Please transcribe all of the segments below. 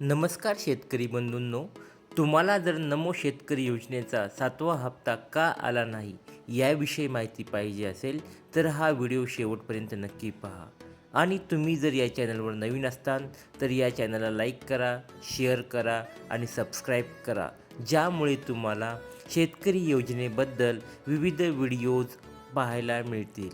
नमस्कार शेतकरी बंधूंनो. तुम्हाला जर नमो शेतकरी योजनेचा सातवा हप्ता का आला नाही याविषयी माहिती पाहिजे असेल तर हा व्हिडिओ शेवटपर्यंत नक्की पहा. आणि तुम्ही जर या चॅनलवर नवीन असताल तर या चॅनलला लाईक करा शेअर करा आणि सबस्क्राईब करा. ज्यामुळे तुम्हाला शेतकरी योजनेबद्दल विविध व्हिडिओज पाहायला मिळतील.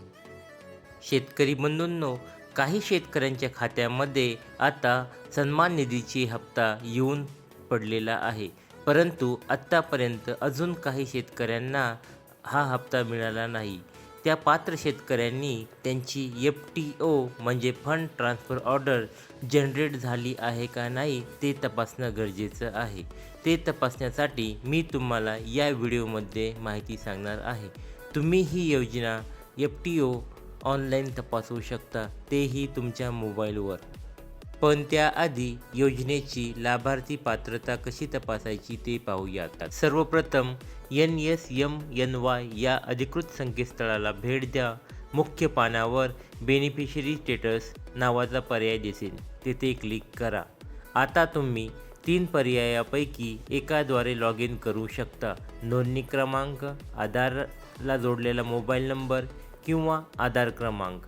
शेतकरी बंधूंनो काही शेतकऱ्यांच्या खात्यामध्ये आता सन्मान निधीची हप्ता येऊन पडलेला आहे. परंतु आत्तापर्यंत अजून काही शेतकऱ्यांना हा हप्ता मिळाला नाही. त्या पात्र शेतकऱ्यांनी त्यांची एफ टी ओ म्हणजे फंड ट्रान्सफर ऑर्डर जनरेट झाली आहे का नाही ते तपासणं गरजेचं आहे. ते तपासण्यासाठी मी तुम्हाला या व्हिडिओमध्ये माहिती सांगणार आहे. तुम्ही ही योजना एफ टी ओ ऑनलाईन तपासू शकता. तेही तुमच्या मोबाईलवर. पण त्याआधी योजनेची लाभार्थी पात्रता कशी तपासायची ते पाहूयात सर्वप्रथम N S M N Y या अधिकृत संकेतस्थळाला भेट द्या. मुख्य पानावर बेनिफिशरी स्टेटस नावाचा पर्याय दिसेल. तेथे क्लिक करा. आता तुम्ही तीन पर्यायापैकी एकाद्वारे लॉग इन करू शकता. नोंदणी क्रमांक आधारला जोडलेला मोबाईल नंबर किंवा आधार क्रमांक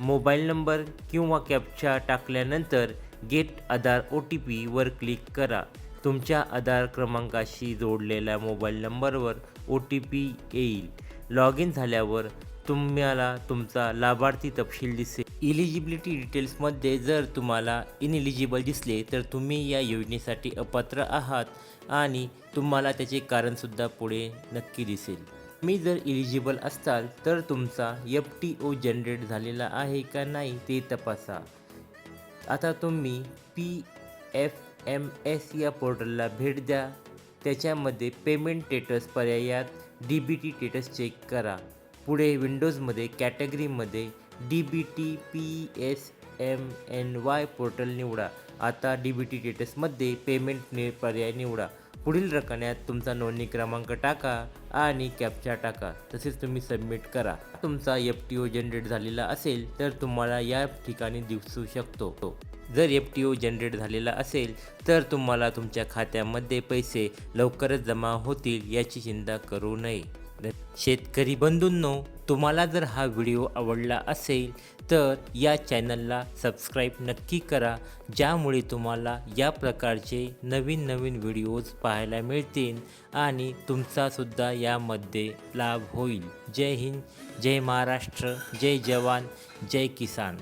मोबाईल नंबर किंवा कॅप्चा टाकल्यानंतर गेट आधार ओ टी पीवर क्लिक करा. तुमच्या आधार क्रमांकाशी जोडलेल्या मोबाईल नंबरवर ओ टी पी येईल. लॉग इन झाल्यावर तुम्हाला तुमचा लाभार्थी तपशील दिसेल. इलिजिबिलिटी डिटेल्समध्ये जर तुम्हाला इनइलिजिबल दिसले तर तुम्ही या योजनेसाठी अपात्र आहात आणि तुम्हाला त्याचे कारणसुद्धा पुढे नक्की दिसेल. तुम्ही जर इलिजिबल असाल तर तुमचा एफ टी ओ जनरेट झालेला आहे का नाही ते तपासा. आता तुम्ही पी एफ एम एस या पोर्टलला भेट द्या. त्याच्यामध्ये payment status पर्यायात D B T status check करा. पुढे विंडोजमध्ये कॅटेगरीमध्ये D B T P S M N Y portal निवडा. आता डी बी टी स्टेटसमध्ये पेमेंट नि पर्याय निवडा. पुढील रकण्यात तुमचा नोंदणी क्रमांक टाका आणि कॅप्चा टाका. तसेच तुम्ही सबमिट करा. तुमचा एफ टी ओ जनरेट झालेला असेल तर तुम्हाला या ठिकाणी दिसू शकतो. जर एफ टी ओ जनरेट झालेला असेल तर तुम्हाला तुमच्या खात्यामध्ये पैसे लवकरच जमा होतील याची चिंता करू नये. शेतकरी बंधूंनो तुम्हाला जर हा व्हिडिओ आवडला असेल तर या चॅनलला सबस्क्राईब नक्की करा ज्यामुळे तुम्हाला या प्रकारचे नवीन नवीन व्हिडिओज पाहायला मिळतील आणि तुमचासुद्धा यामध्ये लाभ होईल. जय हिंद जय महाराष्ट्र जय जवान जय किसान.